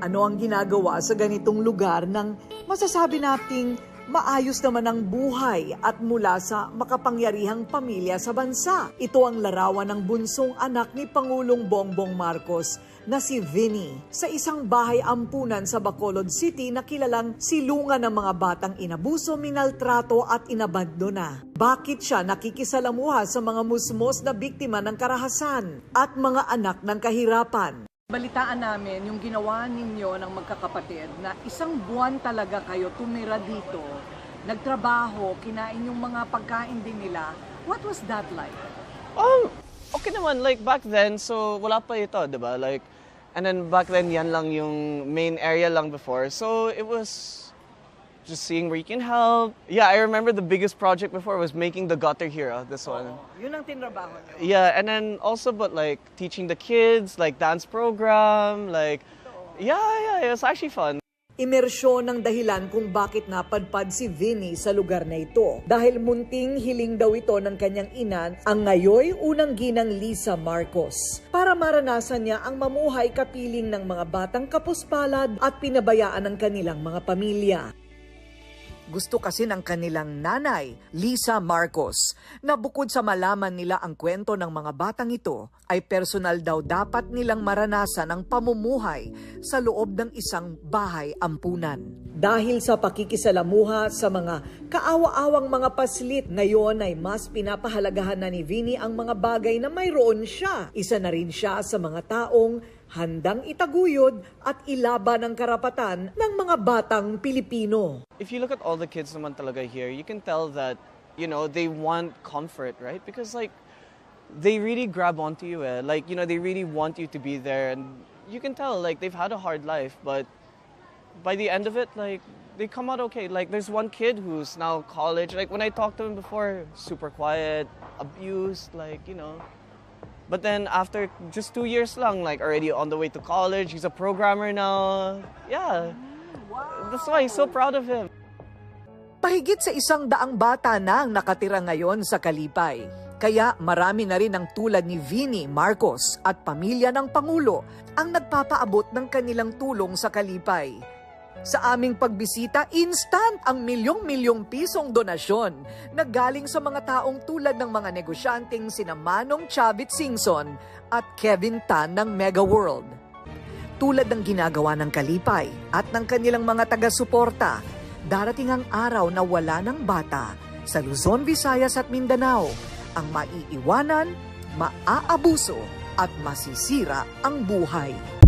Ano ang ginagawa sa ganitong lugar ng masasabi nating maayos naman ang buhay at mula sa makapangyarihang pamilya sa bansa? Ito ang larawan ng bunsong anak ni Pangulong Bongbong Marcos na si Vinny sa isang bahay ampunan sa Bacolod City na kilalang silungan ng mga batang inabuso, minaltrato at inabandona. Bakit siya nakikisalamuha sa mga musmos na biktima ng karahasan at mga anak ng kahirapan? Balitaan namin yung ginawa ninyo ng magkakapatid na isang buwan talaga kayo tumira dito, nagtrabaho, kinain yung mga pagkain din nila. What was that like? Um, okay naman. Like, back then, so wala pa ito, di ba? Like, and then back then, yan lang yung main area lang before. So, it was just seeing where you can help. Yeah, I remember the biggest project before was making the gutter here, uh, this one. Yun ang tinrabaho nyo. Yeah, and then also, but like, teaching the kids, like, dance program, like, yeah, yeah, it was actually fun. Imersyon ang dahilan kung bakit napadpad si Vinny sa lugar na ito. Dahil munting hiling daw ito ng kanyang ina ang ngayoy unang ginang Lisa Marcos. Para maranasan niya ang mamuhay kapiling ng mga batang kapuspalad at pinabayaan ng kanilang mga pamilya. Gusto kasi ng kanilang nanay, Lisa Marcos, na bukod sa malaman nila ang kwento ng mga batang ito, ay personal daw dapat nilang maranasan ang pamumuhay sa loob ng isang bahay ampunan. Dahil sa pakikisalamuha sa mga kaawa-awang mga paslit, ngayon ay mas pinapahalagahan na ni Vinny ang mga bagay na mayroon siya. Isa na rin siya sa mga taong handang itaguyod at ilaban ang karapatan ng mga batang Pilipino. if you look at all the kids naman talaga here, you can tell that, you know, they want comfort, right? Because like, they really grab onto you, eh? Like, you know, they really want you to be there, and you can tell, like, they've had a hard life, but by the end of it, like, they come out okay. Like, there's one kid who's now college. Like, when I talked to him before, super quiet, abused, like, you know. But then after just two years lang, like, already on the way to college, he's a programmer now. Yeah. That's why I'm so proud of him. Pahigit sa isang daang bata na ang nakatira ngayon sa Kalipay. Kaya marami na rin ang tulad ni Vinny Marcos at pamilya ng Pangulo ang nagpapaabot ng kanilang tulong sa Kalipay. Sa aming pagbisita, instant ang milyong-milyong pisong donasyon na galing sa mga taong tulad ng mga negosyanteng sina Manong Chavit Singson at Kevin Tan ng Mega World. Tulad ng ginagawa ng Kalipay at ng kanilang mga taga-suporta, darating ang araw na wala ng bata sa Luzon, Visayas at Mindanao ang maiiwanan, maaabuso at masisira ang buhay.